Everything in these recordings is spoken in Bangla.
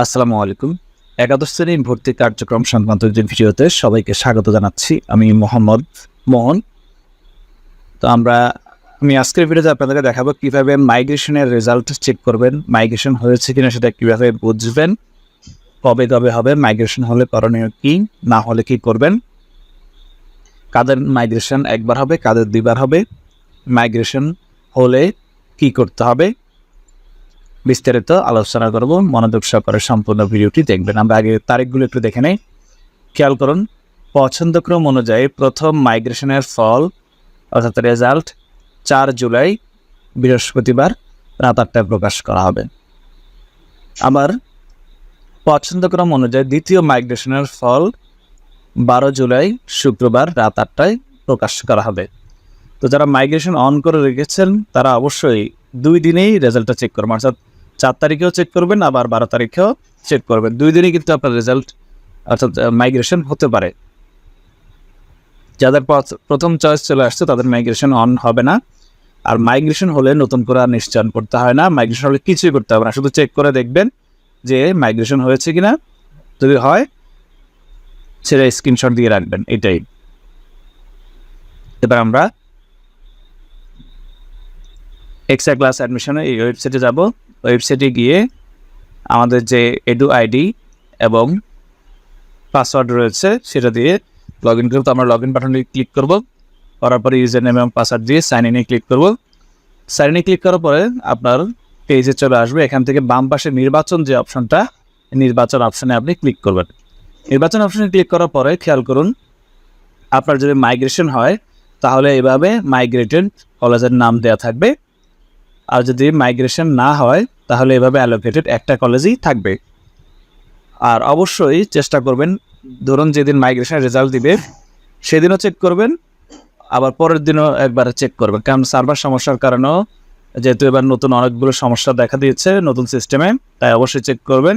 আসসালামু আলাইকুম। একাদশ শ্রেণির ভর্তি কার্যক্রম সংক্রান্ত যে ভিডিওতে সবাইকে স্বাগত জানাচ্ছি। আমি মোহাম্মদ মোহন। তো আমরা, আমি আজকের ভিডিওতে আপনাদেরকে দেখাবো কীভাবে মাইগ্রেশনের রেজাল্ট চেক করবেন, মাইগ্রেশন হয়েছে কিনা সেটা কীভাবে বুঝবেন, কবে কবে হবে, মাইগ্রেশন হলে করণীয় কী, না হলে কি করবেন, কাদের মাইগ্রেশন একবার হবে, কাদের দুইবার হবে, মাইগ্রেশন হলে কি করতে হবে বিস্তারিত আলোচনা করব, মনোযোগ সহকারে সম্পূর্ণ ভিডিওটি দেখবেন। আমরা আগে তারিখগুলো একটু দেখে নেই। খেয়াল করুন, পছন্দক্রম অনুযায়ী প্রথম মাইগ্রেশনের ফল, অর্থাৎ রেজাল্ট, চার জুলাই, বৃহস্পতিবার, রাত আটটায় প্রকাশ করা হবে। আবার, পছন্দক্রম অনুযায়ী দ্বিতীয় মাইগ্রেশনের ফল, বারো জুলাই, শুক্রবার, রাত আটটায় প্রকাশ করা হবে। তো যারা মাইগ্রেশন অন করে রেখেছেন, তারা অবশ্যই দুই দিনেই রেজাল্টটা চেক করবেন অর্থাৎ চার তারিখেও চেক করবেন, আবার বারো তারিখেও চেক করবেন। দুই দিনই কিন্তু আপনার রেজাল্ট অর্থাৎ মাইগ্রেশন হতে পারে। যাদের প্রথম চয়েস চলে আসছে, তাদের মাইগ্রেশন অন হবে না। আর মাইগ্রেশন হলে নতুন করে আর নিশ্চয়ন করতে হয় না। মাইগ্রেশন হলে কিছুই করতে হবে না। শুধু চেক করে দেখবেন যে মাইগ্রেশন হয়েছে কিনা। যদি হয়, সেটা স্ক্রিনশট দিয়ে রাখবেন, এটাই। এবার আমরা এক্সট্রা ক্লাস অ্যাডমিশনে এই ওয়েবসাইটে যাব। ওয়েবসাইটে গিয়ে আমাদের যে এডু আইডি এবং পাসওয়ার্ড রয়েছে, সেটা দিয়ে লগ ইন করব। তো আমরা লগ ইন বাটনে ক্লিক করব। করার পরে ইউজার নেম এবং পাসওয়ার্ড দিয়ে সাইন ইনে ক্লিক করব। সাইন ইনে ক্লিক করার পরে আপনার পেজে চলে আসবে। এখান থেকে বাম পাশে নির্বাচন যে অপশনটা নির্বাচন অপশনে আপনি ক্লিক করবেন। নির্বাচন অপশনে ক্লিক করার পরে খেয়াল করুন, আপনার যদি মাইগ্রেশন হয়, তাহলে এভাবে মাইগ্রেটেড কলেজের নাম দেওয়া থাকবে। আর যদি মাইগ্রেশন না হয়, তাহলে এভাবে অ্যালোকেটেড একটা কলেজই থাকবে। আর অবশ্যই চেষ্টা করবেন, ধরুন যেদিন মাইগ্রেশনের রেজাল্ট দিবে, সেদিনও চেক করবেন, আবার পরের দিনও একবার চেক করবেন। কারণ সার্ভার সমস্যার কারণেও যেহেতু এবার নতুন অনেকগুলো সমস্যা দেখা দিয়েছে নতুন সিস্টেমে তাই অবশ্যই চেক করবেন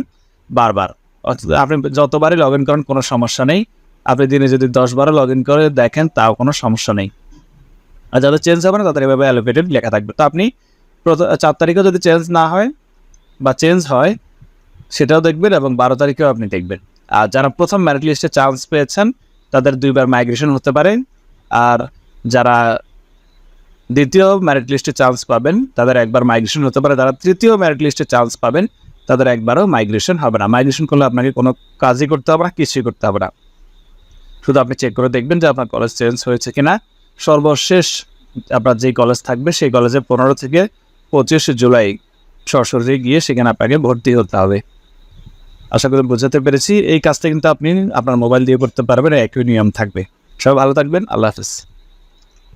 বারবার। অর্থাৎ আপনি যতবারই লগ ইন করেন, কোনো সমস্যা নেই। আপনি দিনে যদি দশ দশবারও লগ ইন করে দেখেন, তাও কোনো সমস্যা নেই। আর যাদের চেঞ্জ হবে না, তাদের এভাবে অ্যালোকেটেড লেখা থাকবে। তো আপনি চার তারিখেও যদি চেঞ্জ না হয় বা চেঞ্জ হয়, সেটাও দেখবেন এবং বারো তারিখেও আপনি দেখবেন। আর যারা প্রথম ম্যারিট লিস্টে চান্স পেয়েছেন, তাদের দুইবার মাইগ্রেশন হতে পারে। আর যারা দ্বিতীয় ম্যারিট লিস্টে চান্স পাবেন, তাদের একবার মাইগ্রেশন হতে পারে। যারা তৃতীয় ম্যারিট লিস্টে চান্স পাবেন, তাদের একবারও মাইগ্রেশন হবে না। মাইগ্রেশন করলে আপনাকে কোনো কাজই করতে হবে না, কিছুই করতে হবে না। শুধু আপনি চেক করে দেখবেন যে আপনার কলেজ চেঞ্জ হয়েছে কিনা। সর্বশেষ আপনার যেই কলেজ থাকবে, সেই কলেজে পনেরো থেকে পঁচিশে জুলাই সরাসরি গিয়ে সেখানে আপনাকে ভর্তি হতে হবে। আশা করি বোঝাতে পেরেছি। এই কাজটা কিন্তু আপনি আপনার মোবাইল দিয়ে করতে পারবেন, একই নিয়ম থাকবে। সবাই ভালো থাকবেন। আল্লাহ হাফিজ।